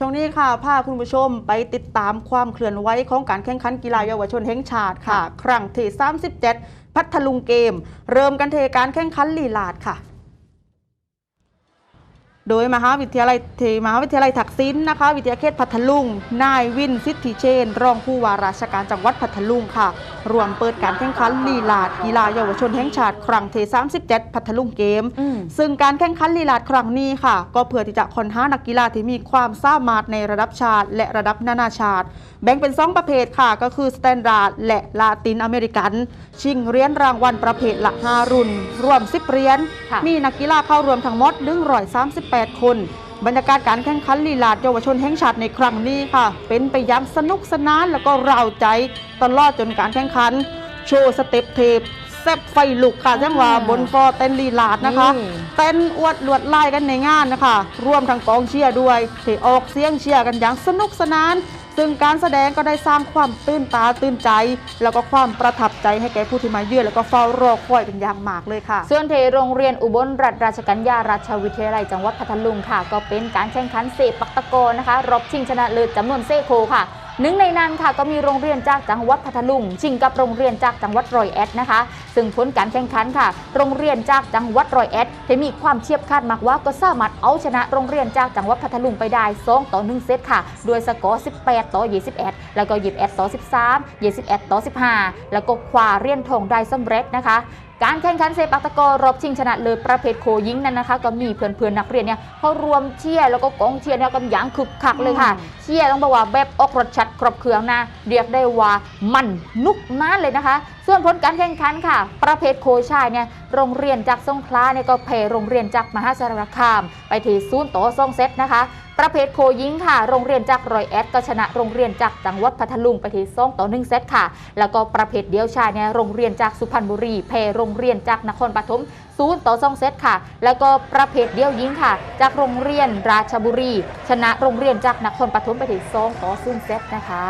ช่วงนี้ค่ะพาคุณผู้ชมไปติดตามความเคลื่อนไหวของการแข่งขันกีฬาเยาวชนแห่งชาติค่ะ ครั้งที่ 37 พัทลุงเกม เริ่มกันเทการแข่งขันลีลาดค่ะ โดยมหาวิทยาลัยเทมหาวิทยาลัยถักศิลป์นะคะ วิทยาเขตพัทลุง นายวินสิทธิเชน รองผู้ว่าราชการจังหวัดพัทลุงค่ะ รวมเปิดการแข่งขันลีลาดกีฬาเยาวชนแห่งชาติครั้งที่37 พัทลุงเกมอืมซึ่งการแข่งขันลีลาดครั้งนี้ค่ะ ก็เพื่อที่จะค้นหานักกีฬาที่มีความสามารถในระดับชาติ และระดับนานาชาติ แบ่งเป็น 2 ประเภทค่ะ ก็คือสแตนดาร์ดและลาตินอเมริกัน ชิงเหรียญรางวัลประเภทละ5รุ่น รวม10เหรียญค่ะมีนักกีฬาเข้ารวมทั้งหมด138คน บรรยากาศการแข่งขันลีลาดเยาวชนแห่งชาติในครั้งนี้ค่ะ เป็นไปอย่างสนุกสนานแล้วก็เร้าใจตลอดจนการแข่งขัน โชว์สเต็ปเทปแซบไฟลุกค่ะจังหวะบนฟอร์เต้นลีลาดนะคะนี่เต้นอวดลวดไล่กันในงานนะคะ ร่วมทั้งกองเชียร์ด้วยที่ออกเสียงเชียร์กันอย่างสนุกสนาน ซึ่งการแสดงก็ได้สร้างความตื่นตาตื่นใจ แล้วก็ความประทับใจให้แก่ผู้ที่มาเยือนแล้วก็เฝ้ารอคอยเป็นอย่างมากเลยค่ะ ส่วนเทโรงเรียนอุบลรัฐราชกัญญาราชวิทยาลัยจังหวัดพัทลุงค่ะ ก็เป็นการแข่งขันเสปักตะโกอนะคะ รอบชิงชนะเลิศจำนวนเซโคค่ะ หนึ่งในนั้นค่ะก็มีโรงเรียนจากจังหวัดพัทลุง ชิงกับโรงเรียนจากจังหวัดรอยเอ็ดนะคะ ซึ่งผลการแข่งขันค่ะ โรงเรียนจากจังหวัดรอยเอ็ดที่มีความเชียบคาดมากว่าก็สามารถเอาชนะโรงเรียนจากจังหวัดพัทลุงไปได้2ต่อ1เซตค่ะ ด้วยสกอร์ 18 ต่อ 21 แล้วก็21ต่อ13 21ต่อ15แล้วก็คว้าเหรียญทองได้สำเร็จนะคะการแข่งขันเซปักตะกรอรอบชิงชนะเลิศประเภทโคยิงนั้นนะคะ ก็มีเพื่อนๆนักเรียนเนี่ยเขารวมเชียร์แล้วก็กองเชียร์เนี่ยกันอย่างคึกคักเลยค่ะ เชียร์ต้องบอกว่าแบบออกรสชัดครบเครื่องนะเรียกได้ว่ามันนุกนานเลยนะคะ ส่วนผลการแข่งขันค่ะ ประเภทโคชายเนี่ยโรงเรียนจากสงขลาเนี่ยก็เพโรงเรียนจากมหาสารคาม ไปที่ศูนย์ต่อซองเซตนะคะ ประเภทโคยิงค่ะ โรงเรียนจากรอยแอดก็ชนะโรงเรียนจากจังหวัดพัทลุงไปที่สองต่อหนึ่งเซตค่ะ แล้วก็ประเภทเดียวชายเนี่ยโรงเรียนจากสุพรรณบุรีแพ้โรงเรียนจากนครปฐมศูนย์ต่อสองเซตค่ะ แล้วก็ประเภทเดียวยิงค่ะ จากโรงเรียนราชบุรี ชนะโรงเรียนจากนครปฐมไปที่สองต่อศูนย์เซตนะคะ